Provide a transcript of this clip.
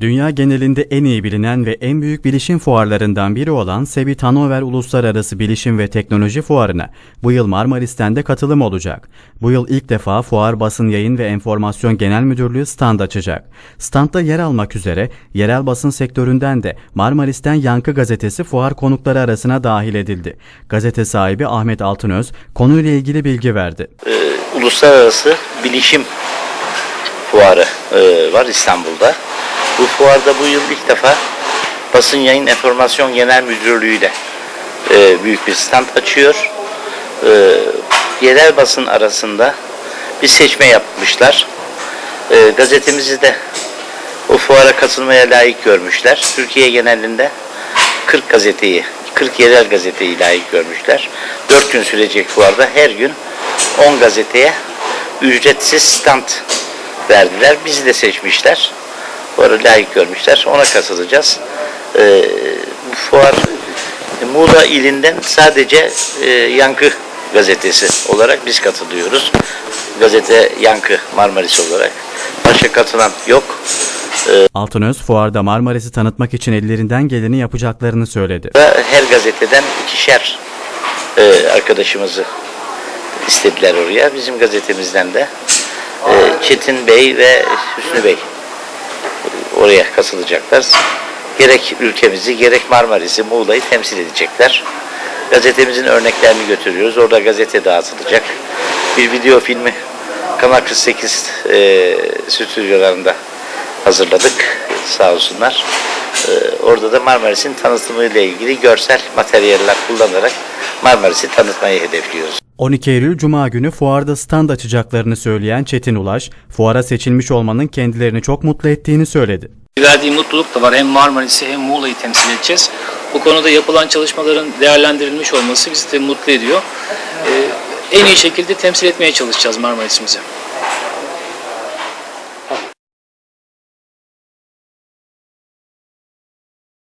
Dünya genelinde en iyi bilinen ve en büyük bilişim fuarlarından biri olan Sebit Hanover Uluslararası Bilişim ve Teknoloji Fuarı'na bu yıl Marmaris'ten de katılım olacak. Bu yıl ilk defa Fuar Basın Yayın ve Enformasyon Genel Müdürlüğü stand açacak. Standta yer almak üzere yerel basın sektöründen de Marmaris'ten Yankı Gazetesi fuar konukları arasına dahil edildi. Gazete sahibi Ahmet Altınöz konuyla ilgili bilgi verdi. e, uluslararası bilişim fuarı e, var İstanbul'da. Bu fuarda bu yıl ilk defa Basın Yayın Enformasyon Genel Müdürlüğü ile e, büyük bir stand açıyor. E, yerel basın arasında bir seçme yapmışlar. E, gazetemizi de o fuara katılmaya layık görmüşler. Türkiye genelinde 40 gazeteyi, 40 yerel gazeteyi layık görmüşler. 4 gün sürecek fuarda her gün 10 gazeteye ücretsiz stand verdiler. Bizi de seçmişler. Fuarı layık görmüşler. Ona katılacağız. Ee, bu fuar e, Muğla ilinden sadece e, Yankı gazetesi olarak biz katılıyoruz. Gazete Yankı Marmaris olarak. Başka katılan yok. Altınöz fuarda Marmaris'i tanıtmak için ellerinden geleni yapacaklarını söyledi. Her gazeteden ikişer e, arkadaşımızı istediler oraya. Bizim gazetemizden de e, Çetin Bey ve Hüsnü Bey oraya katılacaklar. Gerek ülkemizi gerek Marmaris'i, Muğla'yı temsil edecekler. Gazetemizin örneklerini götürüyoruz. Orada gazete dağıtılacak. Bir video filmi Kanal 48 e, stüdyolarında hazırladık. Sağ olsunlar. E, orada da Marmaris'in tanıtımıyla ilgili görsel materyaller kullanarak Marmaris'i tanıtmayı hedefliyoruz. 12 Eylül Cuma günü fuarda stand açacaklarını söyleyen Çetin Ulaş, fuara seçilmiş olmanın kendilerini çok mutlu ettiğini söyledi. Verdiği mutluluk da var. Hem Marmaris'i hem Muğla'yı temsil edeceğiz. Bu konuda yapılan çalışmaların değerlendirilmiş olması bizi de mutlu ediyor. Ee, en iyi şekilde temsil etmeye çalışacağız Marmaris'imizi.